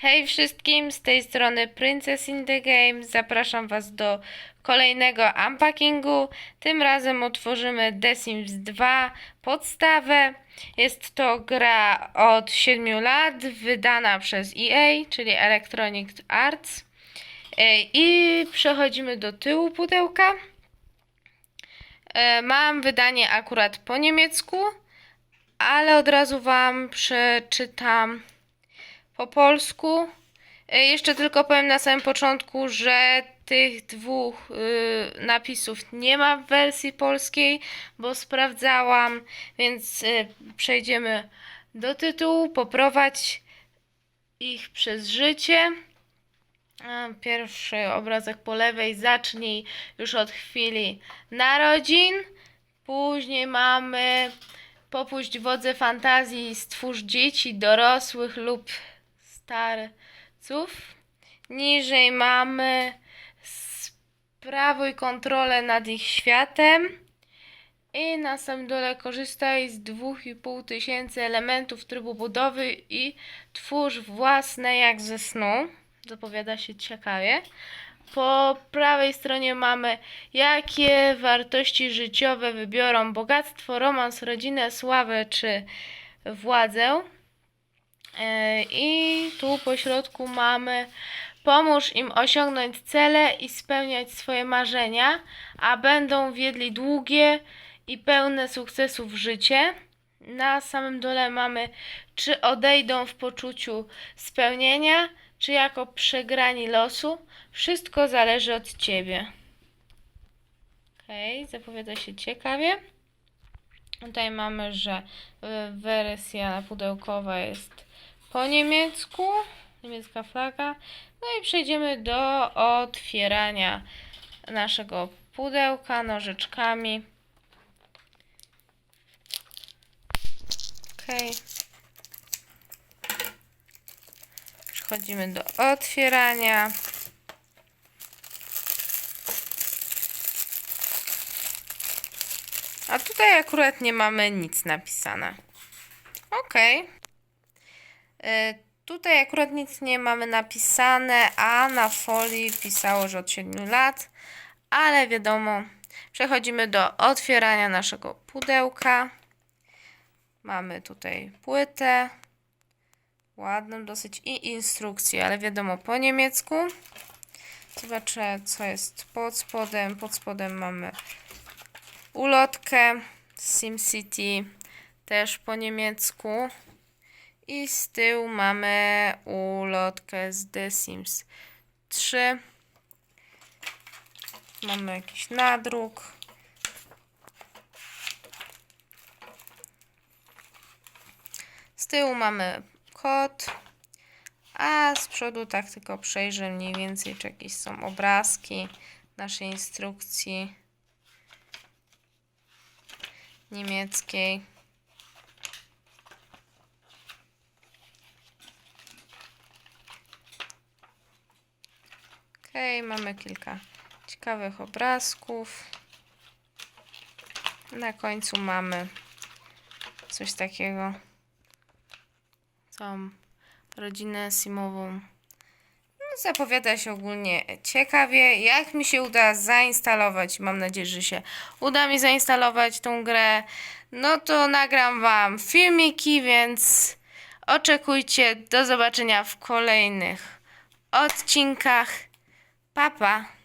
Hej wszystkim, z tej strony Princess in the Game. Zapraszam Was do kolejnego unpackingu. Tym razem otworzymy The Sims 2 podstawę. Jest to gra od 7 lat, wydana przez EA, czyli Electronic Arts. E, I przechodzimy do tyłu pudełka. E, Mam wydanie akurat po niemiecku, ale od razu Wam przeczytam po polsku. E, Jeszcze tylko powiem na samym początku, że tych dwóch y, napisów nie ma w wersji polskiej, bo sprawdzałam, więc y, przejdziemy do tytułu. Poprowadź ich przez życie. A, Pierwszy obrazek po lewej zacznij już od chwili narodzin. Później mamy popuść wodze fantazji, stwórz dzieci, dorosłych lub starców. Niżej mamy sprawuj kontrolę nad ich światem. I na samym dole korzystaj z 2,5 tysięcy elementów trybu budowy i twórz własne jak ze snu. Zapowiada się ciekawie. Po prawej stronie mamy jakie wartości życiowe wybiorą bogactwo, romans, rodzinę, sławę czy władzę. E, I tu po środku mamy pomóż im osiągnąć cele i spełniać swoje marzenia, a będą wiedli długie i pełne sukcesów życie. Na samym dole mamy czy odejdą w poczuciu spełnienia, czy jako przegrani losu. Wszystko zależy od ciebie. Okej, zapowiada się ciekawie. Tutaj mamy, że y, wersja pudełkowa jest po niemiecku, niemiecka flaga. No i przejdziemy do otwierania naszego pudełka nożyczkami. Ok. Przechodzimy do otwierania. A tutaj akurat nie mamy nic napisane. Okej. Y, Tutaj akurat nic nie mamy napisane, a na folii pisało, że od 7 lat, ale wiadomo, przechodzimy do otwierania naszego pudełka. Mamy tutaj płytę, ładną dosyć i instrukcję, ale wiadomo po niemiecku. Zobaczę, co jest pod spodem. Pod spodem mamy ulotkę SimCity, też po niemiecku. I z tyłu mamy ulotkę z The Sims 3. Mamy jakiś nadruk. Z tyłu mamy kod. A z przodu tak tylko przejrzę mniej więcej, czy jakieś są obrazki naszej instrukcji niemieckiej. Okej, mamy kilka ciekawych obrazków. Na końcu mamy coś takiego. Tą rodzinę simową. No, zapowiada się ogólnie ciekawie. Jak mi się uda zainstalować, mam nadzieję, że się uda mi zainstalować tą grę, no to nagram Wam filmiki, więc oczekujcie. Do zobaczenia w kolejnych odcinkach. Papá.